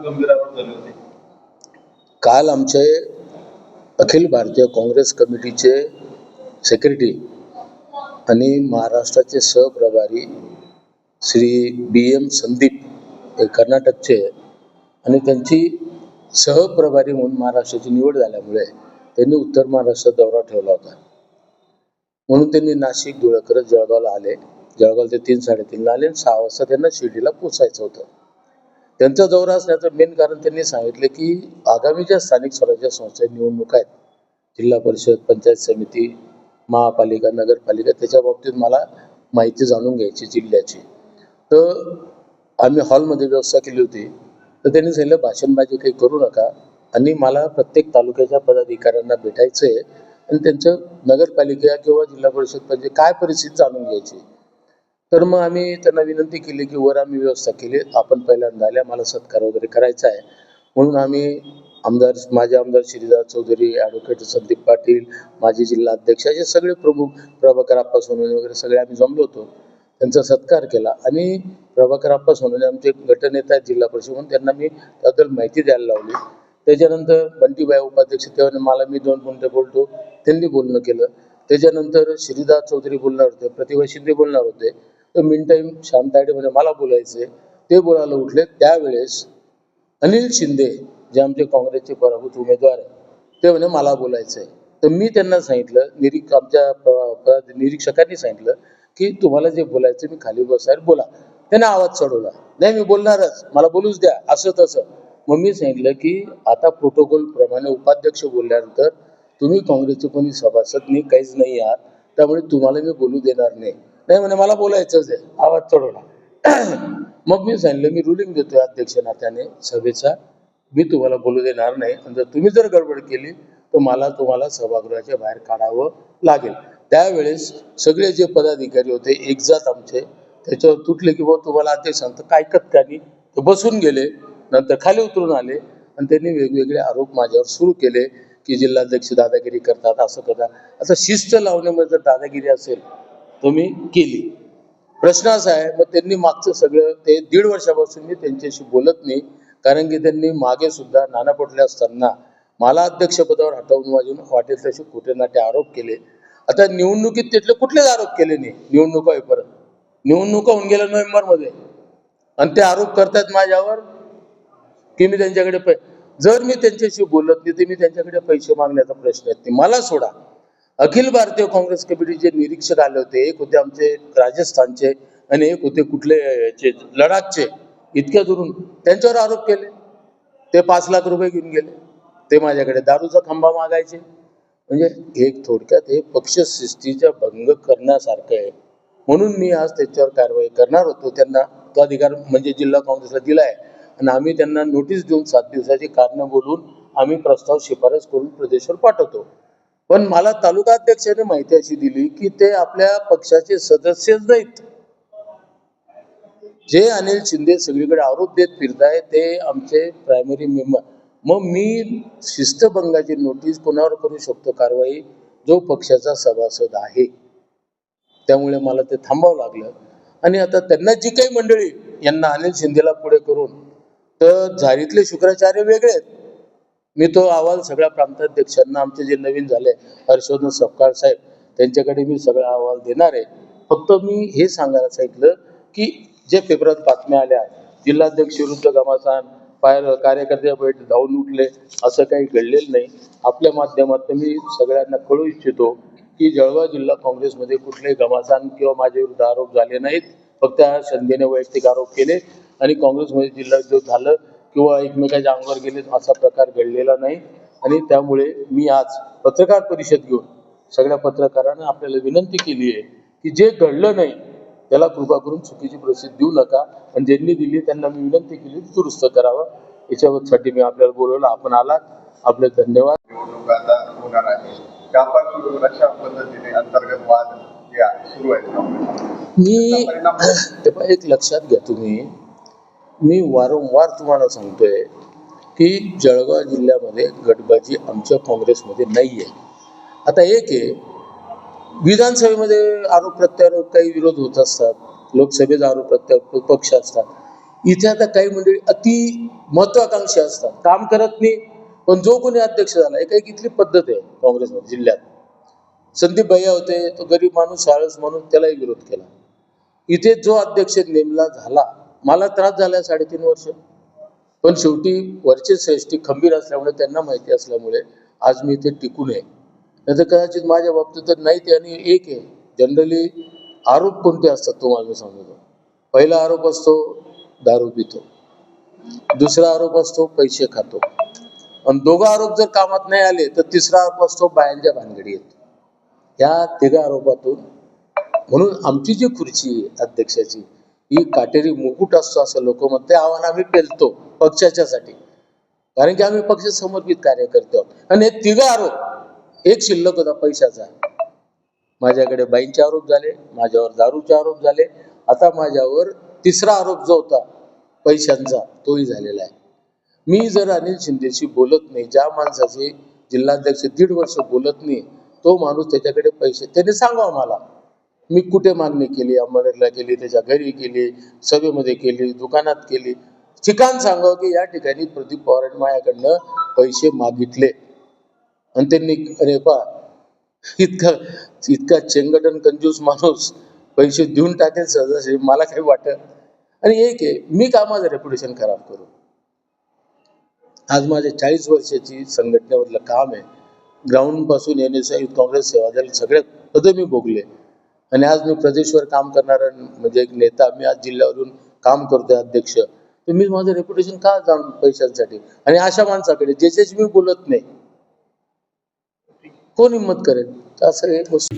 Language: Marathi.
गंभीर आरोप झाले होते. काल आमचे अखिल भारतीय काँग्रेस कमिटीचे सेक्रेटरी आणि महाराष्ट्राचे सहप्रभारी श्री बी एम संदीप हे कर्नाटकचे आणि त्यांची सहप्रभारी म्हणून महाराष्ट्राची निवड झाल्यामुळे त्यांनी उत्तर महाराष्ट्रात दौरा ठेवला होता. म्हणून त्यांनी नाशिक धुळे करत जळगावला आले. जळगावला ते तीन साडेतीनला आले आणि सहा वाजता त्यांना शिर्डीला पोचायचं होतं. त्यांचा दौरा असण्याचं मेन कारण त्यांनी सांगितलं की आगामी ज्या स्थानिक स्वराज्य संस्था निवडणुका आहेत जिल्हा परिषद पंचायत समिती महापालिका नगरपालिका त्याच्या बाबतीत मला माहिती जाणून घ्यायची जिल्ह्याची. तर आम्ही हॉलमध्ये व्यवस्था केली होती. तर त्यांनी सांगितलं भाषणबाजी काही करू नका. आणि मला प्रत्येक तालुक्याच्या पदाधिकाऱ्यांना भेटायचं आहे आणि त्यांचं नगरपालिका किंवा जिल्हा परिषद म्हणजे काय परिस्थिती जाणून घ्यायची? तर मग आम्ही त्यांना विनंती केली की वर आम्ही व्यवस्था केली. आपण पहिल्यांदा आल्या मला सत्कार वगैरे करायचा आहे. म्हणून आम्ही आमदार माझे आमदार श्रीदास चौधरी ॲडव्होकेट संदीप पाटील माजी जिल्हा अध्यक्ष असे सगळे प्रमुख प्रभाकर आप्पा सोनवणे वगैरे सगळे आम्ही जमलो होतो. त्यांचा सत्कार केला आणि प्रभाकर आप्पा सोनवणे आमचे गटनेता आहेत जिल्हा परिषद म्हणून त्यांना मी त्याबद्दल माहिती द्यायला लावली. त्याच्यानंतर बंटीबाई उपाध्यक्ष तेव्हा मला मी दोन मिनटं बोलतो त्यांनी बोलणं केलं. त्याच्यानंतर श्रीदास चौधरी बोलणार होते प्रतिभा शिंदे बोलणार होते. तर मिन टाईम श्याम म्हणे मला बोलायचे ते बोलायला उठले. त्यावेळेस अनिल शिंदे जे आमचे काँग्रेसचे पराभूत उमेदवार आहे ते म्हणे मला बोलायचं आहे तर मी त्यांना सांगितलं निरीक्ष आमच्या निरीक्षकांनी सांगितलं की तुम्हाला जे बोलायचं मी खाली बसायला बोला. त्याने आवाज चढवला. नाही मी बोलणारच. मला बोलूच द्या. असं तसं. मग मी सांगितलं की आता प्रोटोकॉल प्रमाणे उपाध्यक्ष बोलल्यानंतर तुम्ही काँग्रेसचे कोणी सभासद नाही काहीच नाही आहात. त्यामुळे तुम्हाला मी बोलू देणार नाही. नाही म्हणे मला बोलायचंच आहे आवाज चढवला मग मी सांगितलं मी रुलिंग देतोय अध्यक्ष नात्याने सभेचा. मी तुम्हाला बोलू देणार नाही. आणि जर तुम्ही जर गडबड केली तर मला तुम्हाला सभागृहाच्या बाहेर काढावं लागेल. त्यावेळेस सगळे जे पदाधिकारी होते एकजात आमचे त्याच्यावर तुटले की बाबा तुम्हाला अध्यक्ष सांगतो काय ऐकत का नाही ते बसून गेले. नंतर खाली उतरून आले. आणि त्यांनी वेगवेगळे आरोप माझ्यावर सुरू केले की जिल्हाध्यक्ष दादागिरी करतात असं करतात. आता शिस्त लावण्यामध्ये जर दादागिरी असेल तुम्ही केली. प्रश्न असा आहे मग त्यांनी मागचं सगळं ते दीड वर्षापासून मी त्यांच्याशी बोलत नाही कारण की त्यांनी मागे सुद्धा नाना पटले असताना मला अध्यक्षपदावर हटवून वाजून वाटेल तसे खोटे नाटे आरोप केले. आता निवडणुकीत तिथले कुठलेच आरोप केले नाही. निवडणुका होईपर्यंत निवडणुका होऊन गेल्या नोव्हेंबरमध्ये. आणि ते आरोप करतायत माझ्यावर की मी त्यांच्याकडे पै जर मी त्यांच्याशी बोलत नाही तर मी त्यांच्याकडे पैसे मागण्याचा प्रश्न येत नाही मला सोडा. अखिल भारतीय काँग्रेस कमिटीचे निरीक्षक आले होते. एक होते आमचे राजस्थानचे आणि एक होते कुठले याचे लडाखचे. इतक्या दुरून त्यांच्यावर आरोप केले. ते पाच लाख रुपये घेऊन गेले. ते माझ्याकडे दारूचा खांबा मागायचे. म्हणजे एक थोडक्यात हे पक्षशिस्तीचा भंग करण्यासारखं आहे. म्हणून मी आज त्याच्यावर कारवाई करणार होतो. त्यांना तो अधिकार म्हणजे जिल्हा काँग्रेसला दिलाय. आणि आम्ही त्यांना नोटीस देऊन सात दिवसाची कारणं बोलून आम्ही प्रस्ताव शिफारस करून प्रदेशवर पाठवतो. पण मला तालुका अध्यक्षाने माहिती अशी दिली की ते आपल्या पक्षाचे सदस्यच नाहीत. जे अनिल शिंदे सगळीकडे आरोप देत फिरताय ते आमचे प्रायमरी मेंबर मग मी शिस्तभंगाची नोटीस कोणावर करू शकतो कारवाई? जो पक्षाचा सभासद आहे. त्यामुळे मला ते थांबावं लागलं. आणि आता त्यांना जी काही मंडळी यांना अनिल शिंदेला पुढे करून तर झारीतले शुक्राचार्य वेगळे आहेत. मी तो अहवाल सगळ्या प्रांताध्यक्षांना आमचे जे नवीन झाले हर्षवर्धन सपकाळ साहेब त्यांच्याकडे मी सगळा अहवाल देणार आहे. फक्त मी हे सांगायला सांगितलं की जे पेपरात बातम्या आल्या जिल्हाध्यक्ष विरुद्ध घमासान पायर कार्यकर्ते बैठ धावून उठले असं काही घडलेलं नाही. आपल्या माध्यमातून मी सगळ्यांना कळू इच्छितो की जळगाव जिल्हा काँग्रेसमध्ये कुठलेही घमासान किंवा माझ्या विरुद्ध आरोप झाले नाहीत. फक्त संध्येने वैयक्तिक आरोप केले आणि काँग्रेसमध्ये जिल्हा उद्योग झालं किंवा एकमेकाच्या अंगावर गेले असा प्रकार घडलेला नाही. आणि त्यामुळे मी आज पत्रकार परिषद घेऊन सगळ्या पत्रकारांना आपल्याला विनंती केली आहे की जे घडलं नाही त्याला कृपा करून चुकीची प्रसिद्धी देऊ नका. आणि ज्यांनी दिली त्यांना मी विनंती केली दुरुस्त करावं. याच्यासाठी मी आपल्याला बोलवलं. आपण आलात. आपले धन्यवाद. निवडणूक आता होणार आहे. त्या पण अशा पद्धतीने अंतर्गत वाद जे आहे सुरू आहेत मी एक लक्षात घ्या तुम्ही. मी वारंवार तुम्हाला सांगतोय की जळगाव जिल्ह्यामध्ये गटबाजी आमच्या काँग्रेसमध्ये नाही आहे आता एक आहे विधानसभेमध्ये आरोप प्रत्यारोप काही विरोध होत असतात लोकसभेचा आरोप प्रत्यारोप पक्ष असतात. इथे आता काही मंडळी अति महत्वाकांक्षी असतात. काम करत नाही पण जो कोणी अध्यक्ष झाला एक एक इथली पद्धत आहे काँग्रेसमध्ये जिल्ह्यात. संदीप भैया होते तो गरीब माणूस साळस म्हणून त्यालाही विरोध केला. इथे जो अध्यक्ष नेमला झाला मला त्रास झाला साडेतीन वर्ष. पण शेवटी वरचे श्रेष्ठी खंबीर असल्यामुळे त्यांना माहिती असल्यामुळे आज मी इथे टिकून आहे. नाही तर कदाचित माझ्या बाबतीत तर नाही ते आणि एक आहे. जनरली आरोप कोणते असतात तुम्हाला मी सांगतो. पहिला आरोप असतो दारू पितो. दुसरा आरोप असतो पैसे खातो. आणि दोघं आरोप जर कामात नाही आले तर तिसरा आरोप असतो बायांच्या भानगडी येतो या तिघा आरोपातून म्हणून आमची जी खुर्ची आहे अध्यक्षाची ही काटेरी मुकुट असतो असं लोक म्हणतात ते आव्हान आम्ही पेलतो पक्षाच्यासाठी. कारण की आम्ही पक्ष समर्पित कार्य करतो आणि हे तिघा आरोप एक शिल्लक होता पैशाचा. माझ्याकडे बाईंचे आरोप झाले माझ्यावर दारूचे आरोप झाले. आता माझ्यावर तिसरा आरोप जो होता पैशांचा तोही झालेला आहे. मी जर अनिल शिंदेशी बोलत नाही ज्या माणसाचे जिल्हाध्यक्ष दीड वर्ष बोलत नाही तो माणूस त्याच्याकडे पैसे त्याने सांगावं मला. मी कुठे मागणी केली? अंबरनाथला केली त्याच्या घरी केली सभेमध्ये केली दुकानात केली ठिकाण सांगावं की या ठिकाणी प्रदीप पवारांनी माझ्याकडनं पैसे मागितले. आणि त्यांनी अरे पा इतका इतका चेंगटन कंजूस माणूस पैसे देऊन टाकेल सहजासहजी मला काही वाटत. आणि एक आहे मी का माझं रेप्युटेशन खराब करू. आज माझे चाळीस वर्षाची संघटनेवरलं काम आहे. ग्राउंडपासून N S youth Congress Seva Dal सगळ्यात पद मी भोगले. आणि आज मी प्रदेशवर काम करणारा म्हणजे एक नेता मी आज जिल्ह्यावरून काम करतोय अध्यक्ष. तर मी माझं रेप्युटेशन का जाऊन पैशांसाठी? आणि अशा माणसाकडे ज्याच्याशी मी बोलत नाही कोण हिंमत करेल? असं एक गोष्ट.